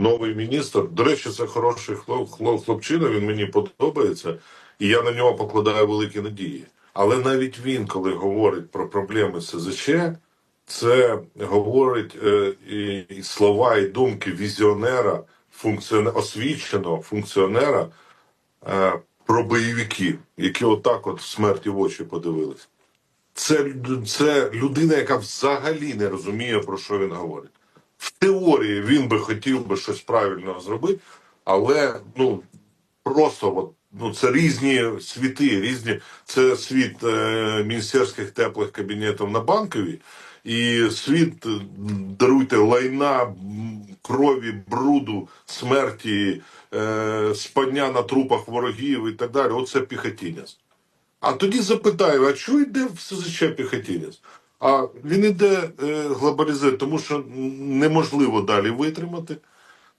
новий міністр. До речі, це хороший хлоп, хлоп, хлопчина. Він мені подобається, і я на нього покладаю великі надії. Але навіть він, коли говорить про проблеми СЗЧ, це говорить е, і, слова і думки візіонера, функціонера, освіченого функціонера е, про бойовиків, які отак от в смерті в очі подивились. Це, це людина, яка взагалі не розуміє, про що він говорить. В теорії він би хотів би щось правильного зробити, але ну просто от, ну, це різні світи, різні. Це світ е, міністерських теплих кабінетів на банковій, і світ, е, даруйте, лайна, крові, бруду, смерті, е, спання на трупах ворогів і так далі. Оце піхотінець. А тоді запитаю, а чого йде в СЗЧ піхотінець? А він іде е, глобалізує, тому що неможливо далі витримати,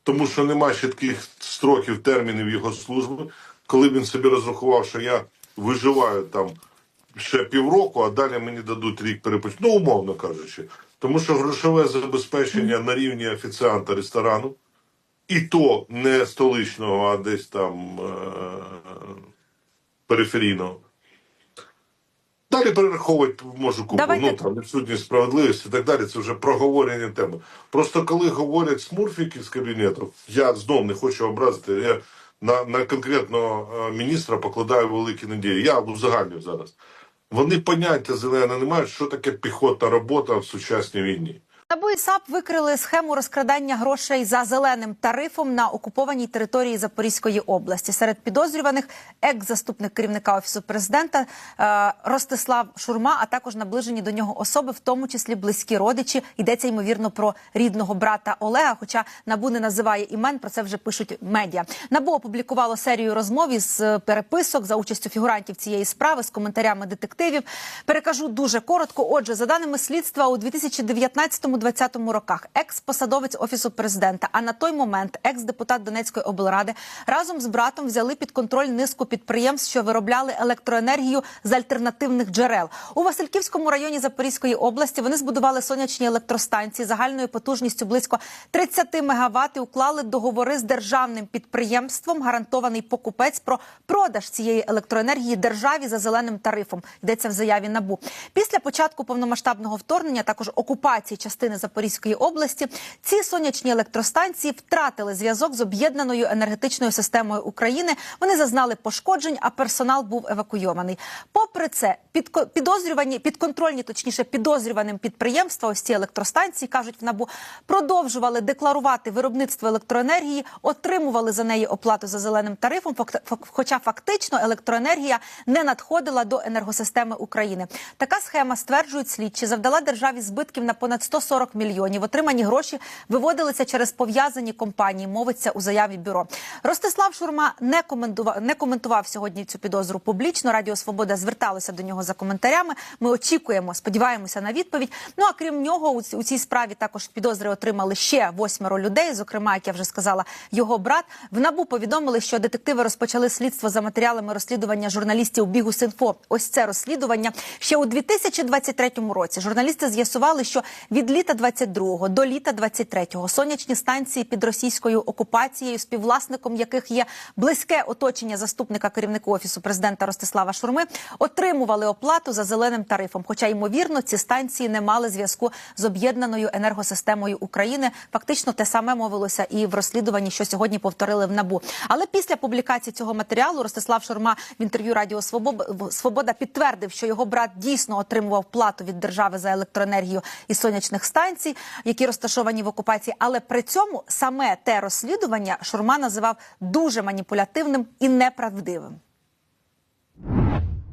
тому що нема чітких строків, термінів його служби. Коли він собі розрахував, що я виживаю там ще півроку, а далі мені дадуть рік перепочинку, ну умовно кажучи. Тому що грошове забезпечення на рівні офіціанта ресторану, і то не столичного, а десь там е- периферійного. Далі перераховувати можу купу. Давайте- Ну там відсутність справедливості і так далі. Це вже проговорення теми. Просто коли говорять смурфіки з кабінету, я знов не хочу образити. Я на, на конкретного е, міністра покладаю великі надії. Я узагальнюю зараз. Вони поняття зелене не мають, що таке піхотна робота в сучасній війні. НАБУ САП викрили схему розкрадання грошей за зеленим тарифом на окупованій території Запорізької області. Серед підозрюваних екс-заступник керівника офісу президента е, Ростислав Шурма, а також наближені до нього особи, в тому числі близькі родичі. Йдеться ймовірно про рідного брата Олега. Хоча НАБУ не називає імен, про це вже пишуть медіа. НАБУ опублікувало серію розмов із е, переписок за участю фігурантів цієї справи з коментарями детективів. Перекажу дуже коротко. Отже, за даними слідства, у 2019-2020 роках екс-посадовець офісу президента, а на той момент екс-депутат Донецької облради разом з братом взяли під контроль низку підприємств, що виробляли електроенергію з альтернативних джерел. У Васильківському районі Запорізької області вони збудували сонячні електростанції загальною потужністю близько 30 МВт і уклали договори з державним підприємством. Гарантований покупець про продаж цієї електроенергії державі за зеленим тарифом. Йдеться в заяві НАБУ. Після початку повномасштабного вторгнення, також окупації частини Запорізької області, ці сонячні електростанції втратили зв'язок з об'єднаною енергетичною системою України. Вони зазнали пошкоджень, а персонал був евакуйований. Попри це, підозрювані підконтрольні, точніше підозрюваним підприємства, ось ці електростанції кажуть в набу, продовжували декларувати виробництво електроенергії, отримували за неї оплату за зеленим тарифом. Хоча фактично електроенергія не надходила до енергосистеми України. Така схема стверджують слідчі, завдала державі збитків на понад 140 мільйонів. Отримані гроші виводилися через пов'язані компанії. Мовиться у заяві бюро. Ростислав Шурма не коментував, не коментував сьогодні цю підозру публічно. Радіо Свобода зверталося до нього за коментарями. Ми очікуємо, сподіваємося на відповідь. Ну а крім нього, у цій справі також підозри отримали ще восьмеро людей. Зокрема, як я вже сказала, його брат в набу повідомили, що детективи розпочали слідство за матеріалами розслідування журналістів Бігус.Інфо. Ось це розслідування ще у 2023 році. Журналісти з'ясували, що від літа 22 до літа 23 сонячні станції під російською окупацією, співвласником яких є близьке оточення заступника керівника офісу президента Ростислава Шурми, отримували оплату за зеленим тарифом. Хоча ймовірно, ці станції не мали зв'язку з об'єднаною енергосистемою України. Фактично те саме мовилося і в розслідуванні, що сьогодні повторили в набу. Але після публікації цього матеріалу Ростислав Шурма в інтерв'ю Радіо Свобода, підтвердив, що його брат дійсно отримував плату від держави за електроенергію із сонячних станцій, які розташовані в окупації. Але при цьому саме те розслідування Шурма називав дуже маніпулятивним і неправдивим.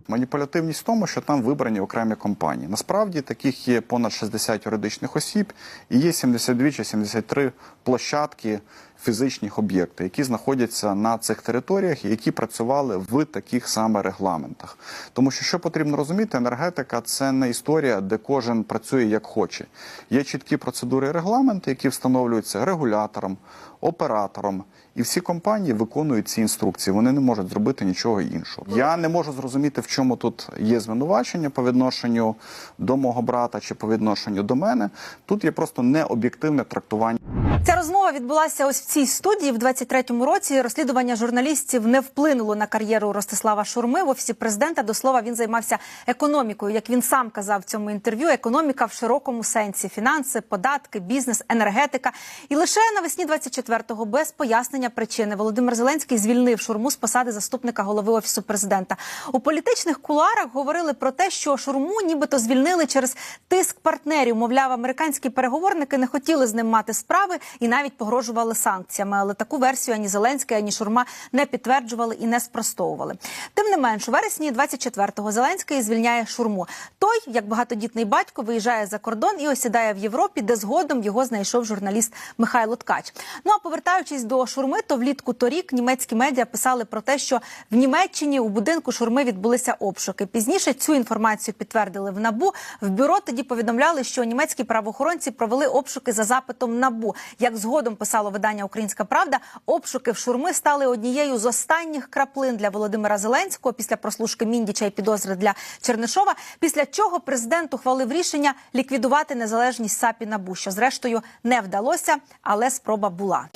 Маніпулятивність в тому, що там вибрані окремі компанії. Насправді таких є понад 60 юридичних осіб і є 72 чи 73 площадки фізичних об'єктів, які знаходяться на цих територіях і які працювали в таких саме регламентах. Тому що що потрібно розуміти, енергетика це не історія, де кожен працює як хоче. Є чіткі процедури і регламенти, які встановлюються регулятором, оператором. І всі компанії виконують ці інструкції. Вони не можуть зробити нічого іншого. Я не можу зрозуміти, в чому тут є звинувачення по відношенню до мого брата чи по відношенню до мене. Тут є просто необ'єктивне трактування. Ця розмова відбулася ось в цій студії в 23-му році. Розслідування журналістів не вплинуло на кар'єру Ростислава Шурми. В офісі президента до слова він займався економікою. Як він сам казав в цьому інтерв'ю, економіка в широкому сенсі: фінанси, податки, бізнес, енергетика. І лише навесні 24-го без пояснення причини Володимир Зеленський звільнив Шурму з посади заступника голови офісу президента. У політичних кулуарах говорили про те, що Шурму нібито звільнили через тиск партнерів. Мовляв, американські переговорники не хотіли з ним мати справи і навіть погрожували санкціями. Але таку версію ані Зеленський, ані Шурма не підтверджували і не спростовували. Тим не менш, у вересні 24-го Зеленський звільняє Шурму. Той, як багатодітний батько, виїжджає за кордон і осідає в Європі, де згодом його знайшов журналіст Михайло Ткач. Ну а повертаючись до Шурми, то влітку торік німецькі медіа писали про те, що в Німеччині у будинку Шурми відбулися обшуки. Пізніше цю інформацію підтвердили в НАБУ. В бюро тоді повідомляли, що німецькі правоохоронці провели обшуки за запитом НАБУ. Як згодом писало видання Українська Правда, обшуки в Шурми стали однією з останніх краплин для Володимира Зеленського після прослушки Міндіча і підозри для Чернишова. Після чого президент ухвалив рішення ліквідувати незалежність САПі НАБУ, що зрештою не вдалося, але спроба була.